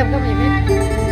แลเดี๋ยวก็มีไห